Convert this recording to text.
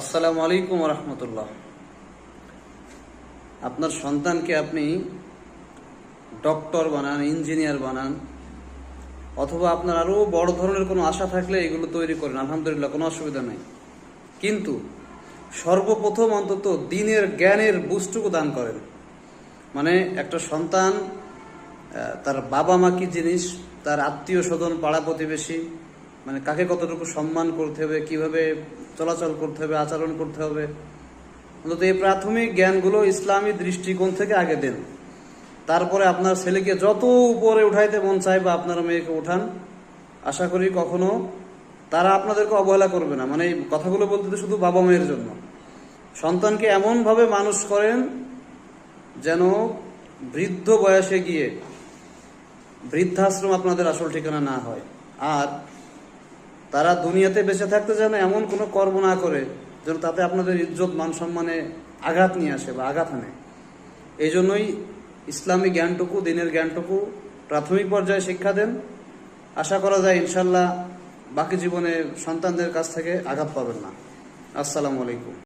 আসসালামু আলাইকুম রহমতুল্লাহ আপনার সন্তানকে আপনি ডক্টর বানান, ইঞ্জিনিয়ার বানান, অথবা আপনার আরও বড় ধরনের কোনো আশা থাকলে এগুলো তৈরি করেন, আলহামদুলিল্লাহ, কোনো অসুবিধা নেই। কিন্তু সর্বপ্রথম অন্তত দিনের জ্ঞানের বুঝটুকু দান করেন। মানে একটা সন্তান তার বাবা মা কি জিনিস, তার আত্মীয় স্বজন, পাড়া প্রতিবেশী মানে কাকে কতটুকু সম্মান করতে হবে, কীভাবে চলাচল করতে হবে, আচরণ করতে হবে। অন্তত এই প্রাথমিক জ্ঞানগুলো ইসলামী দৃষ্টিকোণ থেকে আগে দেন। তারপরে আপনার ছেলেকে যত উপরে উঠাইতে মন চায় বা আপনার মেয়েকে উঠান, আশা করি কখনো তারা আপনাদেরকে অবহেলা করবে না। মানে এই কথাগুলো বলতে তো শুধু বাবা মায়ের জন্য। সন্তানকে এমনভাবে মানুষ করেন যেন বৃদ্ধ বয়সে গিয়ে বৃদ্ধাশ্রম আপনাদের আসল ঠিকানা না হয়। আর তারা দুনিয়াতে বেঁচে থাকতে যেন এমন কোনো কর্ম না করে, যেন তাতে আপনাদের ইজ্জত, মান সম্মানে আঘাত নিয়ে আসে বা আঘাত আনে। এই জন্যই ইসলামী জ্ঞানটুকু, দিনের জ্ঞানটুকু প্রাথমিক পর্যায়ে শিক্ষা দেন। আশা করা যায় ইনশাল্লাহ বাকি জীবনে সন্তানদের কাছ থেকে আঘাত পাবেন না। আসসালামু আলাইকুম।